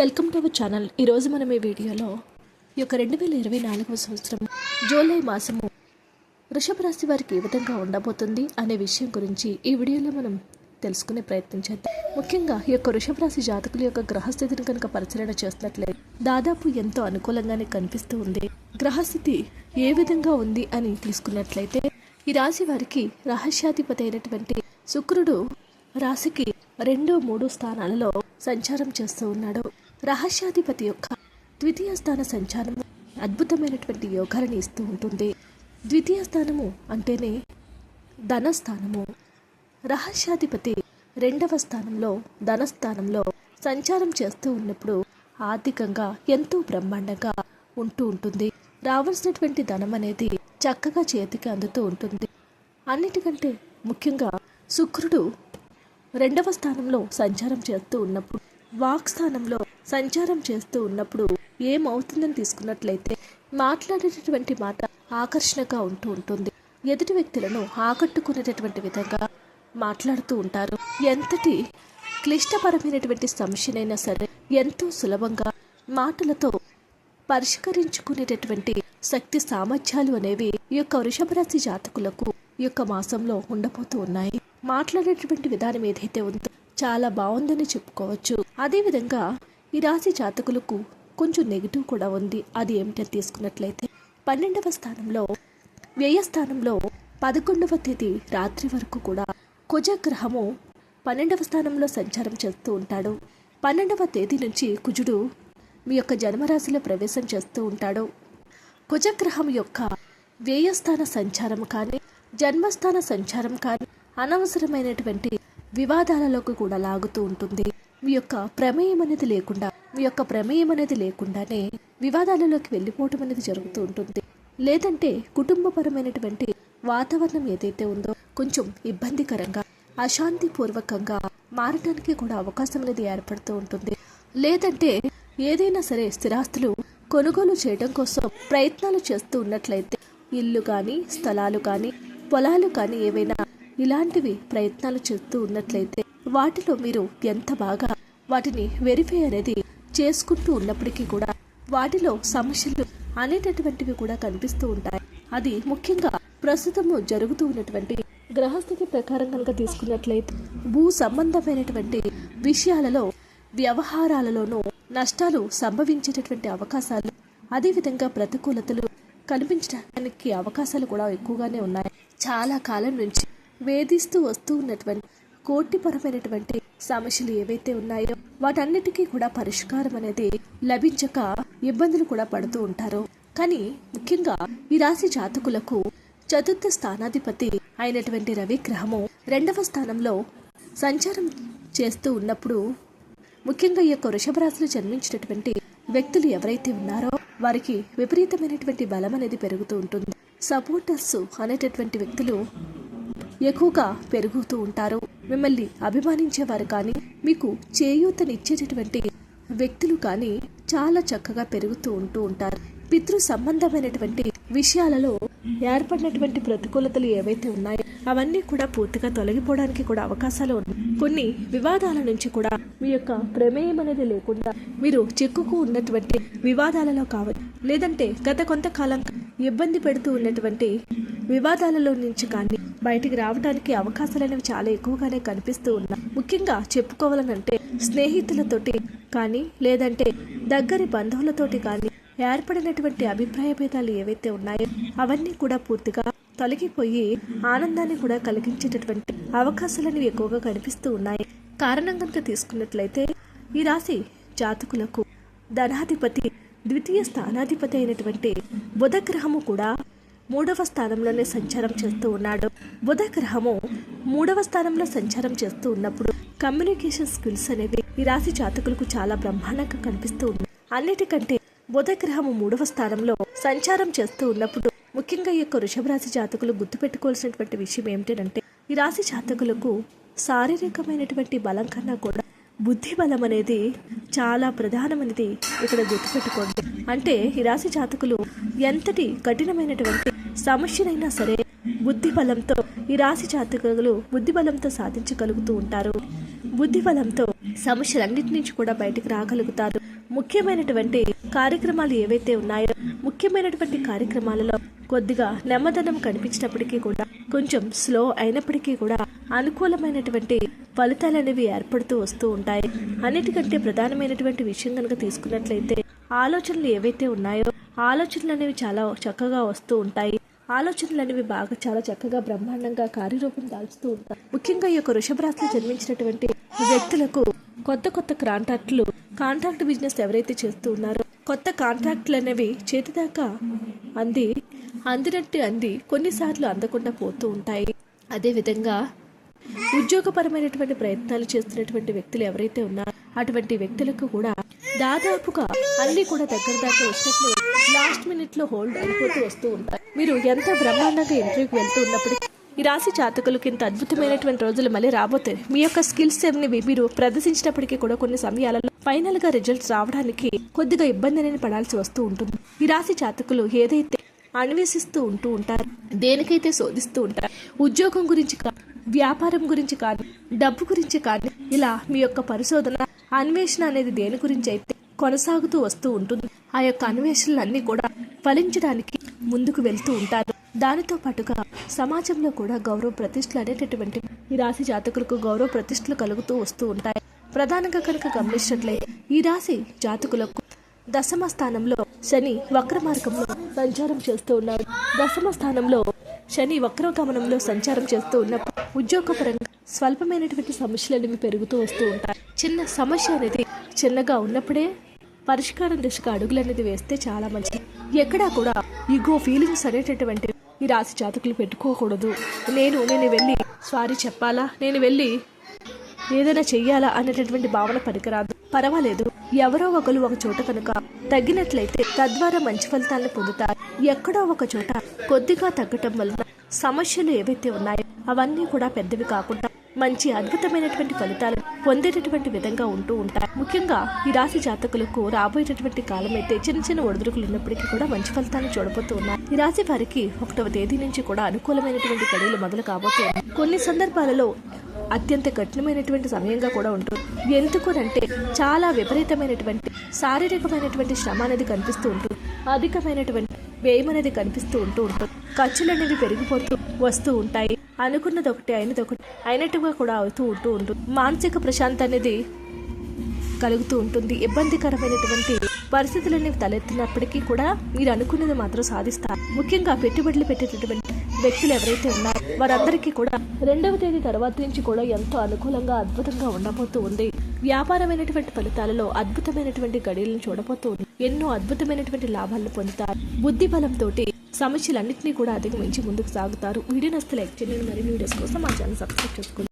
Welcome to our channel. ఈరోజు మనం ఈ వీడియోలో ఈ యొక్క రెండు వేల ఇరవై నాలుగవ సంవత్సరం జూలై మాసము వృషభ రాశి వారికి ఏ విధంగా ఉండబోతుంది అనే విషయం గురించి ఈ వీడియోలో మనం తెలుసుకునే ప్రయత్నం చేద్దాం. ముఖ్యంగా ఈ యొక్క వృషభ రాశి జాతకుల యొక్క గ్రహస్థితిని కనుక పరిశీలన చేసినట్లయితే దాదాపు ఎంతో అనుకూలంగానే కనిపిస్తూ ఉంది. గ్రహస్థితి ఏ విధంగా ఉంది అని తీసుకున్నట్లయితే ఈ రాశి వారికి రహస్యాధిపతి అయినటువంటి శుక్రుడు రాశికి రెండు మూడు స్థానాలలో సంచారం చేస్తూ ఉన్నాడు. రహస్యాధిపతి యొక్క ద్వితీయ స్థాన సంచారము అద్భుతమైనటువంటి యోగాలను ఇస్తూ ఉంటుంది. ద్వితీయ స్థానము అంటేనే ధనస్థానము. రహస్యాధిపతి రెండవ స్థానంలో ధనస్థానంలో సంచారం చేస్తూ ఉన్నప్పుడు ఆర్థికంగా ఎంతో బ్రహ్మాండంగా ఉంటూ ఉంటుంది. రావాల్సినటువంటి ధనం అనేది చక్కగా చేతికి అందుతూ ఉంటుంది. అన్నిటికంటే ముఖ్యంగా శుక్రుడు రెండవ స్థానంలో సంచారం చేస్తూ ఉన్నప్పుడు వాక్ స్థానంలో సంచారం చేస్తూ ఉన్నప్పుడు ఏమవుతుందని తీసుకున్నట్లయితే మాట్లాడేటటువంటి మాట ఆకర్షణగా ఉంటూ ఉంటుంది. ఎదుటి వ్యక్తులను ఆకట్టుకునేటటువంటి విధంగా మాట్లాడుతూ ఉంటారు. ఎంతటి క్లిష్టపరమైనటువంటి సమస్యనైనా సరే ఎంతో సులభంగా మాటలతో పరిష్కరించుకునేటటువంటి శక్తి సామర్థ్యాలు అనేవి ఈ యొక్క వృషభరాశి జాతకులకు ఈ యొక్క మాసంలో ఉండబోతూ ఉన్నాయి. మాట్లాడేటటువంటి విధానం ఏదైతే ఉందో చాలా బాగుందని చెప్పుకోవచ్చు. అదేవిధంగా ఈ రాశి జాతకులకు కొంచెం నెగిటివ్ కూడా ఉంది. అది ఏమిటని తీసుకున్నట్లయితే పన్నెండవ స్థానంలో వ్యయస్థానంలో పదకొండవ తేదీ రాత్రి వరకు కూడా కుజగ్రహము పన్నెండవ స్థానంలో సంచారం చేస్తూ ఉంటాడు. పన్నెండవ తేదీ నుంచి కుజుడు మీ యొక్క జన్మరాశిలో ప్రవేశం చేస్తూ ఉంటాడు. కుజగ్రహం యొక్క వ్యయస్థాన సంచారం కానీ జన్మస్థాన సంచారం కానీ అనవసరమైనటువంటి వివాదాలలోకి కూడా లాగుతూ ఉంటుంది. మీ యొక్క ప్రమేయం అనేది లేకుండా మీ యొక్క ప్రమేయం అనేది లేకుండానే వివాదాలలోకి వెళ్ళిపోవటం అనేది జరుగుతూ ఉంటుంది. లేదంటే కుటుంబపరమైనటువంటి వాతావరణం ఏదైతే ఉందో కొంచెం ఇబ్బందికరంగా అశాంతిపూర్వకంగా మారడానికి కూడా అవకాశం అనేది ఏర్పడుతూ ఉంటుంది. లేదంటే ఏదైనా సరే స్థిరాస్తులు కొనుగోలు చేయడం కోసం ప్రయత్నాలు చేస్తూ ఉన్నట్లయితే ఇల్లు కానీ స్థలాలు కానీ పొలాలు కానీ ఏవైనా ఇలాంటివి ప్రయత్నాలు చేస్తూ ఉన్నట్లయితే వాటిలో మీరు ఎంత బాగా వాటిని వెరిఫై అనేది చేసుకుంటూ ఉన్నప్పటికీ కూడా వాటిలో సమస్యలు అనేటటువంటివి కూడా కనిపిస్తూ ఉంటాయి. అది ముఖ్యంగా ప్రస్తుతము జరుగుతూ ఉన్నటువంటి గ్రహస్థితి ప్రకారం కనుక తీసుకున్నట్లయితే భూ సంబంధమైనటువంటి విషయాలలో వ్యవహారాలలోనూ నష్టాలు సంభవించేటటువంటి అవకాశాలు అదేవిధంగా ప్రతికూలతలు కనిపించడానికి అవకాశాలు కూడా ఎక్కువగానే ఉన్నాయి. చాలా కాలం నుంచి వేధిస్తూ వస్తూ ఉన్నటువంటి కోటిపరమైనటువంటి సమస్యలు ఏవైతే ఉన్నాయో వాటన్నిటికీ కూడా పరిష్కారం అనేది లభించక ఇబ్బందులు కూడా పడుతూ ఉంటారు. కానీ ముఖ్యంగా ఈ రాశి జాతకులకు చతుర్థ స్థానాధిపతి అయినటువంటి రవిగ్రహము రెండవ స్థానంలో సంచారం చేస్తూ ఉన్నప్పుడు ముఖ్యంగా ఈ యొక్క వృషభ రాశిలో జన్మించినటువంటి వ్యక్తులు ఎవరైతే ఉన్నారో వారికి విపరీతమైనటువంటి బలం అనేది పెరుగుతూ ఉంటుంది. సపోర్టర్స్ అనేటటువంటి వ్యక్తులు ఎక్కువగా పెరుగుతూ ఉంటారు. మిమ్మల్ని అభిమానించేవారు కానీ మీకు చేయూతనిచ్చేటటువంటి వ్యక్తులు కానీ చాలా చక్కగా పెరుగుతూ ఉంటూ ఉంటారు. పితృ సంబంధమైనటువంటి విషయాలలో ఏర్పడినటువంటి ప్రతికూలతలు ఏవైతే ఉన్నాయో అవన్నీ కూడా పూర్తిగా తొలగిపోవడానికి కూడా అవకాశాలు ఉన్నాయి. కొన్ని వివాదాల నుంచి కూడా మీ యొక్క ప్రమేయం అనేది లేకుండా మీరు చిక్కుకు ఉన్నటువంటి వివాదాలలో కావచ్చు లేదంటే గత కొంతకాలం ఇబ్బంది పెడుతూ ఉన్నటువంటి వివాదాలలో నుంచి కానీ బయటికి రావడానికి అవకాశాలు అనేవి చాలా ఎక్కువగానే కనిపిస్తూ ఉన్నాయి ముఖ్యంగా చెప్పుకోవాలనంటే స్నేహితులతోటి కానీ లేదంటే దగ్గరి బంధువులతోటి కానీ ఏర్పడినటువంటి అభిప్రాయ భేదాలు ఏవైతే ఉన్నాయో అవన్నీ కూడా పూర్తిగా తొలగిపోయి ఆనందాన్ని కూడా కలిగించేటటువంటి అవకాశాలనేవి ఎక్కువగా కనిపిస్తూ ఉన్నాయి. కారణం కనుక తీసుకున్నట్లయితే ఈ రాశి జాతకులకు ధనాధిపతి ద్వితీయ స్థానాధిపతి అయినటువంటి బుధగ్రహము కూడా మూడవ స్థానంలోనే సంచారం చేస్తూ ఉన్నాడు. బుధ గ్రహము మూడవ స్థానంలో సంచారం చేస్తూ ఉన్నప్పుడు కమ్యూనికేషన్ స్కిల్స్ అనేవి ఈ రాశి జాతకులకు చాలా బ్రహ్మాండంగా కనిపిస్తూ ఉన్నాయి. అన్నిటికంటే బుధ గ్రహము మూడవ స్థానంలో సంచారం చేస్తూ ఉన్నప్పుడు ముఖ్యంగా ఈ యొక్క వృషభరాశి జాతకులు గుర్తుపెట్టుకోవాల్సినటువంటి విషయం ఏమిటంటే ఈ రాశి జాతకులకు శారీరకమైనటువంటి బలం కన్నా కూడా బుద్ధి బలం అనేది చాలా ప్రధానమైనది ఇక్కడ గుర్తుపెట్టుకోండి. అంటే ఈ రాశి జాతకులు ఎంతటి కఠినమైనటువంటి సమస్యనైనా సరే బుద్ధి బలంతో ఈ రాశి జాతకులు బుద్ధి బలంతో సాధించగలుగుతూ ఉంటారు. బుద్ధి బలంతో సమస్యలన్నిటి నుంచి కూడా బయటకు రాగలుగుతారు. ముఖ్యమైనటువంటి కార్యక్రమాలు ఏవైతే ఉన్నాయో ముఖ్యమైనటువంటి కార్యక్రమాలలో కొద్దిగా నెమ్మదనం కనిపించినప్పటికీ కూడా కొంచెం స్లో అయినప్పటికీ కూడా అనుకూలమైనటువంటి ఫలితాలు అనేవి ఏర్పడుతూ వస్తూ ఉంటాయి. అన్నిటికంటే ప్రధానమైనటువంటి విషయం కనుక తీసుకున్నట్లయితే ఆలోచనలు ఏవైతే ఉన్నాయో ఆలోచనలు అనేవి చాలా చక్కగా వస్తూ ఉంటాయి. ఆలోచనలు అనేవి బాగా చాలా చక్కగా బ్రహ్మాండంగా కార్యరూపం దాల్చుతూ ఉంటాయి. ముఖ్యంగా ఈ యొక్క వృషభరాశిలో జన్మించినటువంటి వ్యక్తులకు కొత్త కొత్త కాంట్రాక్టులు కాంట్రాక్ట్ బిజినెస్ ఎవరైతే చేస్తూ ఉన్నారో కొత్త కాంట్రాక్టులు అనేవి చేతి దాకా అంది అందినట్టు అంది కొన్నిసార్లు అందకుండా పోతూ ఉంటాయి. అదేవిధంగా ఉద్యోగపరమైనటువంటి ప్రయత్నాలు చేస్తున్నటువంటి వ్యక్తులు ఎవరైతే ఉన్నారో అటువంటి వ్యక్తులకు కూడా దాదాపుగా అన్ని కూడా దగ్గర దాకా వచ్చినట్లు లాస్ట్ మినిట్లో హోల్డ్ అయిపోతూ వస్తూ ఉంటారు. మీరు ఎంత బ్రహ్మాండంగా ఇంటర్వ్యూకి వెళ్తూ ఉన్నప్పటికీ ఈ రాశి జాతకులకు ఇంత అద్భుతమైనటువంటి రోజులు మళ్ళీ రాబోతాయి మీ యొక్క స్కిల్స్ అనేవి మీరు ప్రదర్శించినప్పటికీ కూడా కొన్ని సమయాలలో ఫైనల్గా రిజల్ట్స్ రావడానికి కొద్దిగా ఇబ్బంది అనేది పడాల్సి వస్తూ ఉంటుంది. ఈ రాశి జాతకులు ఏదైతే అన్వేషిస్తూ ఉంటూ ఉంటారు దేనికైతే శోధిస్తూ ఉంటారు ఉద్యోగం గురించి వ్యాపారం గురించి కానీ డబ్బు గురించి కానీ ఇలా మీ యొక్క పరిశోధన అన్వేషణ అనేది దేని గురించి అయితే కొనసాగుతూ వస్తూ ఉంటుంది ఆ యొక్క అన్వేషణలన్నీ కూడా ఫలించడానికి ముందుకు వెళ్తూ ఉంటారు. దానితో పాటుగా సమాజంలో కూడా గౌరవ ప్రతిష్టలు అనేటటువంటి ఈ రాశి జాతకులకు గౌరవ ప్రతిష్టలు కలుగుతూ వస్తూ ఉంటాయి. ప్రధానంగా కనుక గమనించినట్లయితే ఈ రాశి జాతకులకు దశమ స్థానంలో శని వక్ర మార్గంలో సంచారం చేస్తూ ఉన్నాడు దశమ స్థానంలో శని వక్రగమనంలో సంచారం చేస్తూ ఉన్నప్పుడు ఉద్యోగపరంగా స్వల్పమైనటువంటి సమస్యలు అనేవి పెరుగుతూ వస్తూ ఉంటాయి. చిన్న సమస్య అనేది చిన్నగా ఉన్నప్పుడే పరిష్కారం దిశగా అడుగులు అనేది వేస్తే చాలా మంచిది. ఎక్కడా కూడా ఈగో ఫీలింగ్స్ అనేటటువంటి ఈ రాశి జాతకులు పెట్టుకోకూడదు. నేను నేను వెళ్ళి సారీ చెప్పాలా? నేను వెళ్ళి ఏదైనా చెయ్యాలా? అనేటటువంటి భావన పనికిరాదు. పర్వాలేదు. ఎవరో ఒకరు ఒక చోట కనుక తగ్గినట్లయితే తద్వారా మంచి ఫలితాలను పొందుతారు. ఎక్కడో ఒక చోట కొద్దిగా తగ్గటం వలన సమస్యలు ఏవైతే ఉన్నాయో అవన్నీ కూడా పెద్దవి కాకుండా మంచి అద్భుతమైనటువంటి ఫలితాలను పొందేటటువంటి విధంగా ఉంటూ ఉంటాయి. ముఖ్యంగా ఈ రాశి జాతకులకు రాబోయేటటువంటి కాలం అయితే చిన్న చిన్న ఒడిదుడుకులు ఉన్నప్పటికీ కూడా మంచి ఫలితాన్ని చూడబోతూ ఉన్నారు ఈ రాశి వారికి ఒకటవ తేదీ నుంచి కూడా అనుకూలమైనటువంటి గడువులు మొదలు కాబోతూ కొన్ని సందర్భాలలో అత్యంత కఠినమైనటువంటి సమయంగా కూడా ఉంటుంది ఎందుకునంటే చాలా విపరీతమైనటువంటి శారీరకమైనటువంటి శ్రమ అనేది కనిపిస్తూ ఉంటుంది అధికమైనటువంటి వ్యయం అనేది కనిపిస్తూ ఉంటూ ఉంటుంది. ఖర్చులు అనేవి పెరిగిపోతూ వస్తూ ఉంటాయి. అనుకున్నది ఒకటి అయినది ఒకటి అయినట్టుగా కూడా అవుతూ ఉంటూ ఉంటుంది మానసిక ప్రశాంత అనేది కలుగుతూ ఉంటుంది. ఇబ్బందికరమైనటువంటి పరిస్థితులని తలెత్తినప్పటికీ కూడా మీరు అనుకున్నది మాత్రం సాధిస్తారు. ముఖ్యంగా పెట్టుబడులు పెట్టేటటువంటి వ్యక్తులు ఎవరైతే ఉన్నారో వారందరికీ కూడా రెండవ తేదీ తర్వాత నుంచి కూడా ఎంతో అనుకూలంగా అద్భుతంగా ఉండబోతూ ఉంది. వ్యాపారమైనటువంటి ఫలితాలలో అద్భుతమైనటువంటి గడియలను చూడబోతూ ఎన్నో అద్భుతమైనటువంటి లాభాలను పొందుతారు. బుద్ధి బలంతో సమస్యలన్నింటినీ కూడా అధిగమించి ముందుకు సాగుతారు. వీడియో నస్తే లైక్ చేయండి. మరిన్ని వీడియోస్ కోసం మా ఛానల్ సబ్స్క్రైబ్ చేసుకోండి.